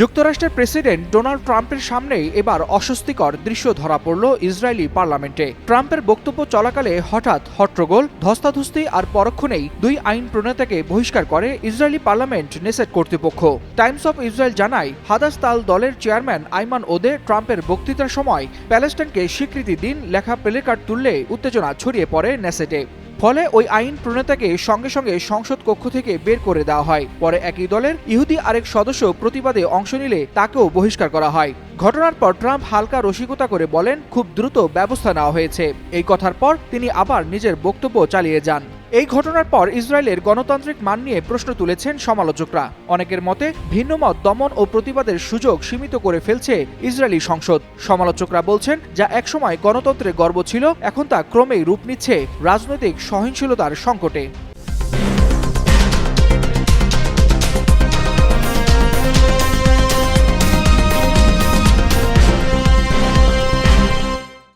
যুক্তরাষ্ট্রের president Donald ট্রাম্পের সামনেই এবার অস্বস্তিকর দৃশ্য ধরা পড়ল ইসরায়েলি পার্লামেন্টে। ট্রাম্পের বক্তব্য চলাকালে হঠাৎ হট্টগোল, ধস্তাধস্তি আর পরক্ষণেই দুই আইন প্রণেতাকে বহিষ্কার করে ইসরায়েলি পার্লামেন্ট নেসেট কর্তৃপক্ষ। টাইমস অফ ইসরায়েল জানায়, হাদাস তাল দলের চেয়ারম্যান আইমান ওদে ট্রাম্পের বক্তৃতার সময় প্যালেস্টাইনকে স্বীকৃতি দিন, লেখা প্লেকার্ড তুললে উত্তেজনা ছড়িয়ে পড়ে নেসেটে। ফলে ওই আইন প্রণেতাকে সঙ্গে সঙ্গে সংসদ কক্ষ থেকে বের করে দেওয়া হয়। পরে একই দলের ইহুদি আরেক সদস্য প্রতিবাদে অংশ নিলে তাকেও বহিষ্কার করা হয়। ঘটনার পর ট্রাম্প হালকা রসিকতা করে বলেন, খুব দ্রুত ব্যবস্থা নেওয়া হয়েছে। এই কথার পর তিনি আবার নিজের বক্তব্য চালিয়ে যান। এই ঘটনার পর ইসরায়েলের গণতান্ত্রিক মান নিয়ে প্রশ্ন তুলেছেন সমালোচকরা। অনেকের মতে ভিন্নমত দমন ও প্রতিবাদের সুযোগ সীমিত করে ফেলছে ইসরায়েলি সংসদ। সমালোচকরা বলছেন, যা একসময় গণতন্ত্রের গর্ব ছিল, এখন তা ক্রমেই রূপ নিচ্ছে রাজনৈতিক সহিংসলতার সংকটে।